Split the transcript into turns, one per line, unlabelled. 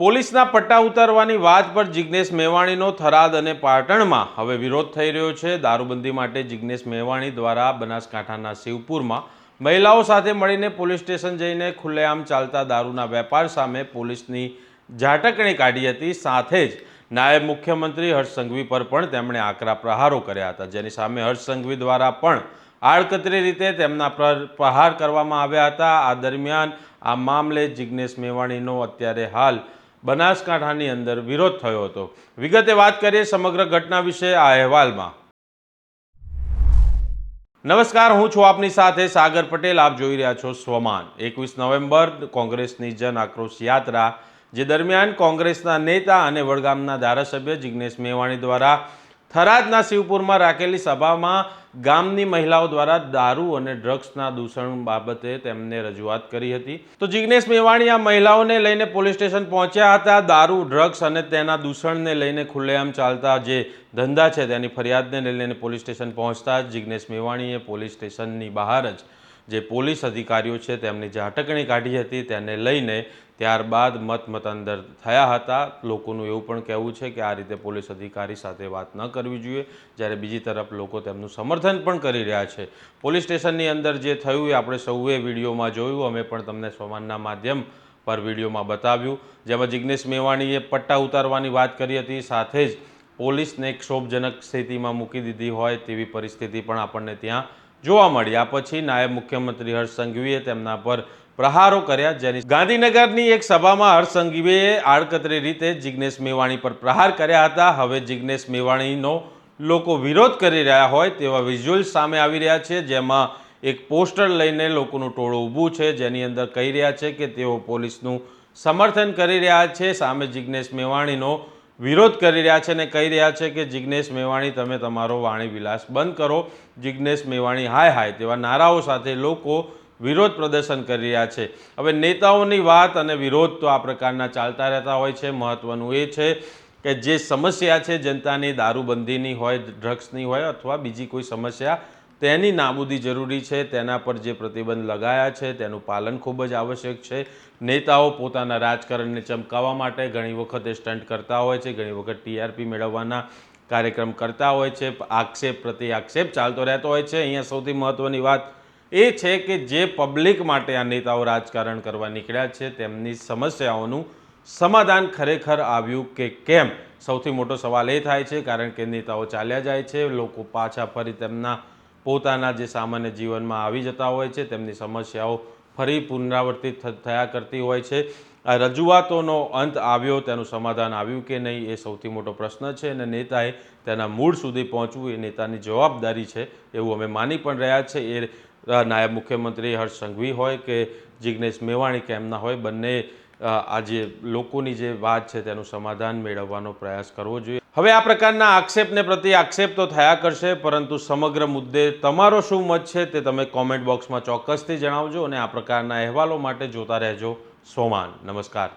પોલીસના પટ્ટા ઉતારવાની વાત પર જિગ્નેશ મેવાણીનો થરાદ અને પાટણમાં હવે વિરોધ થઈ રહ્યો છે. દારૂબંધી માટે જિગ્નેશ મેવાણી દ્વારા બનાસકાંઠાના શિવપુરમાં મહિલાઓ સાથે મળીને પોલીસ સ્ટેશન જઈને ખુલ્લેઆમ ચાલતા દારૂના વેપાર સામે પોલીસની ઝાટકણી કાઢી હતી. સાથે જ નાયબ મુખ્યમંત્રી હર્ષ સંઘવી પર પણ તેમણે આકરા પ્રહારો કર્યા હતા. જેની સામે હર્ષ સંઘવી દ્વારા પણ આડકતરી રીતે તેમના પર પ્રહાર કરવામાં આવ્યા હતા. આ દરમિયાન આ મામલે જિગ્નેશ મેવાણીનો અત્યારે હાલ બનાસકાંઠાની અંદર વિરોધ થયો હતો. વિગતે વાત કરીએ સમગ્ર ઘટના વિશે આ અહેવાલમાં. નમસ્કાર, હું છું આપની સાથે સાગર પટેલ. આપ જોઈ રહ્યા છો સ્વમાન. એકવીસ નવેમ્બર, કોંગ્રેસની જન આક્રોશ યાત્રા, જે દરમિયાન કોંગ્રેસના નેતા અને વડગામના ધારાસભ્ય જિગ્નેશ મેવાણી દ્વારા થરાદના શિવપુરમાં રાખેલી સભામાં ગામની મહિલાઓ દ્વારા દારૂ અને ડ્રગ્સના દૂષણ બાબતે તેમને રજૂઆત કરી હતી. તો જિજ્ઞેશ મેવાણી, આ મહિલાઓને લઈને પોલીસ સ્ટેશન પહોંચ્યા હતા. દારૂ, ડ્રગ્સ અને તેના દૂષણને લઈને ખુલ્લેઆમ ચાલતા જે ધંધા છે તેની ફરિયાદને લઈને પોલીસ સ્ટેશન પહોંચતા જ જિજ્ઞેશ મેવાણીએ પોલીસ સ્ટેશનની બહાર જ જે પોલીસ અધિકારીઓ છે તેમની જે અટકણી કાઢી હતી તેને લઈને ત્યારબાદ મત મતાંતર થયા હતા. લોકોનું એવું પણ કહેવું છે કે આ રીતે પોલીસ અધિકારી સાથે વાત ન કરવી જોઈએ. જ્યારે બીજી તરફ લોકો તેમનું સમર્થન પણ કરી રહ્યા છે. પોલીસ સ્ટેશનની અંદર જે થયું એ આપણે સૌએ વિડીયોમાં જોયું. અમે પણ તમને સમાનના માધ્યમ પર વિડીયોમાં બતાવ્યું. જેમાં જિજ્ઞેશ મેવાણીએ પટ્ટા ઉતારવાની વાત કરી હતી. સાથે જ પોલીસને ક્ષોભજનક સ્થિતિમાં મૂકી દીધી હોય તેવી પરિસ્થિતિ પણ આપણને ત્યાં જોવા મળી આ પછી નાયબ મુખ્યમંત્રી હર્ષ સંઘવીએ તેમના પર પ્રહારો કર્યા, જેની ગાંધીનગરની એક સભામાં હર્ષ સંઘવીએ આડકતરી રીતે જિજ્ઞેશ મેવાણી પર પ્રહાર કર્યા હતા. હવે જિજ્ઞેશ મેવાણીનો લોકો વિરોધ કરી રહ્યા હોય તેવા વિઝ્યુઅલ્સ સામે આવી રહ્યા છે, જેમાં એક પોસ્ટર લઈને લોકોનું ટોળું ઊભું છે, જેની અંદર કહી રહ્યા છે કે તેઓ પોલીસનું સમર્થન કરી રહ્યા છે. સામે જિજ્ઞેશ મેવાણીનો વિરોધ કરી રહ્યા છે અને કહી રહ્યા છે કે જિજ્ઞેશ મેવાણી, તમે તમારો વાણી વિલાસ બંધ કરો. જિજ્ઞેશ મેવાણી, હાય હાય, તેવા નારાઓ સાથે લોકો વિરોધ પ્રદર્શન કરી રહ્યા છે. હવે નેતાઓની વાત અને વિરોધ તો આ પ્રકારના ચાલતા રહેતા હોય છે. મહત્ત્વનું એ છે કે જે સમસ્યા છે, જનતાની દારૂબંધીની હોય, ડ્રગ્સની હોય અથવા બીજી કોઈ સમસ્યા તેની નાબૂદી જરૂરી છે, તેના પર જે પ્રતિબંધ લગાયા છે, તેનું પાલન ખૂબ જ આવશ્યક છે. નેતાઓ પોતાના રાજકારણને ચમકાવવા માટે ઘણી વખત એ સ્ટન્ટ કરતા હોય છે, ઘણી વખત ટીઆરપી મેળવવાના કાર્યક્રમ કરતા હોય છે. આક્ષેપ પ્રતિ આક્ષેપ ચાલતો રહેતો હોય છે. અહીંયા સૌથી મહત્ત્વની વાત એ છે કે જે પબ્લિક માટે આ નેતાઓ રાજકારણ કરવા નીકળ્યા છે, તેમની સમસ્યાઓનું સમાધાન ખરેખર આવ્યું કે કેમ? સૌથી મોટો સવાલ એ થાય છે, કારણ કે નેતાઓ ચાલ્યા જાય છે, લોકો પાછા ફરી તેમના પોતાના જે સામાન્ય જીવનમાં આવી જતા હોય છે, તેમની સમસ્યાઓ ફરી પુનરાવર્તિત થયા કરતી હોય છે. આ રજૂઆતોનો અંત આવ્યો, તેનું સમાધાન આવ્યું કે નહીં એ સૌથી મોટો પ્રશ્ન છે અને નેતાએ તેના મૂળ સુધી પહોંચવું એ નેતાની જવાબદારી છે એવું અમે માની પણ રહ્યા છે. એ નાયબ મુખ્યમંત્રી હર્ષ સંઘવી હોય કે જિજ્ઞેશ મેવાણી કે એમના હોય બંને આ જે લોકોની જે વાત છે તેનું સમાધાન મેળવવાનો પ્રયાસ કરવો જોઈએ. હવે આ પ્રકારના આક્ષેપને પ્રતિ આક્ષેપ તો થયા કરશે, પરંતુ સમગ્ર મુદ્દે તમારો શું મત છે તે તમે કોમેન્ટ બોક્સમાં ચોક્કસથી જણાવજો અને આ પ્રકારના અહેવાલો માટે જોતા રહેજો. સોમાન, નમસ્કાર.